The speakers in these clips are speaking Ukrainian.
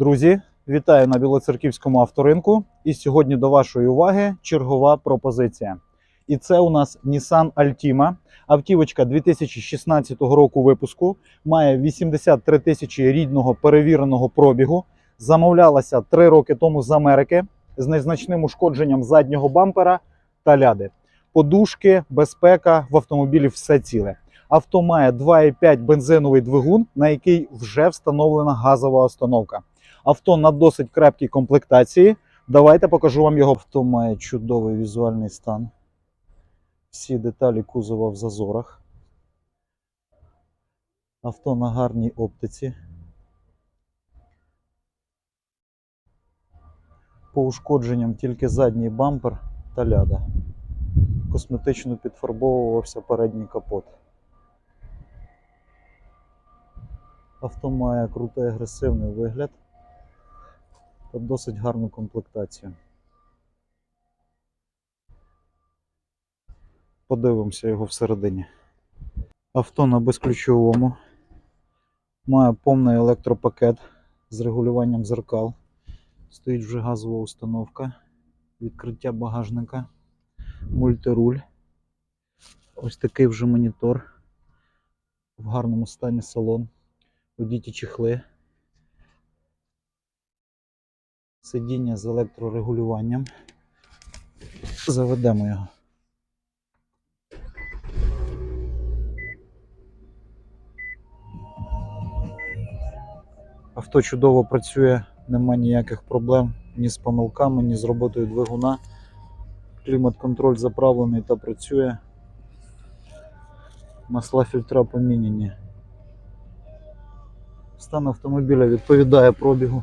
Друзі, вітаю на Білоцерківському авторинку. І сьогодні до вашої уваги чергова пропозиція. І це у нас Nissan Altima. Автівочка 2016 року випуску, має 83 тисячі рідного перевіреного пробігу. Замовлялася 3 роки тому з Америки з незначним ушкодженням заднього бампера та ляди. Подушки, безпека в автомобілі все ціле. Авто має 2,5 бензиновий двигун, на який вже встановлена газова установка. Авто на досить крепкій комплектації. Давайте покажу вам його. Авто має чудовий візуальний стан. Всі деталі кузова в зазорах. Авто на гарній оптиці. По ушкодженням тільки задній бампер та ляда. Косметично підфарбовувався передній капот. Авто має крутий агресивний вигляд досить гарну комплектацію. Подивимося його всередині. Авто на безключовому. Має повний електропакет з регулюванням зеркал. Стоїть вже газова установка, відкриття багажника, мультируль. Ось такий вже монітор. В гарному стані салон. Одіті чехли. Сидіння з електрорегулюванням. Заведемо його. Авто чудово працює, нема ніяких проблем ні з помилками, ні з роботою двигуна. Клімат-контроль заправлений та працює. Масла фільтра поміняні. Стан автомобіля відповідає пробігу.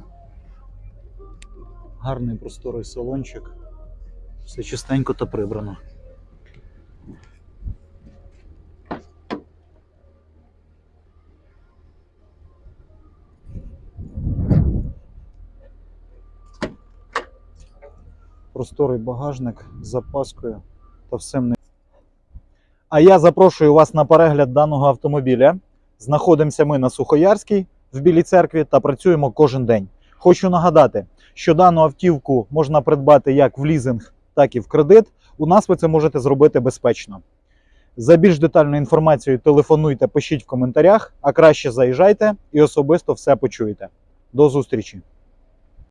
Гарний просторий салончик. Все чистенько та прибрано. Просторий багажник з запаскою та всім не. А я запрошую вас на перегляд даного автомобіля. Знаходимося ми на Сухоярській в Білій церкві та працюємо кожен день. Хочу нагадати, що дану автівку можна придбати як в лізинг, так і в кредит. У нас ви це можете зробити безпечно. За більш детальною інформацією телефонуйте, пишіть в коментарях, а краще заїжджайте і особисто все почуєте. До зустрічі!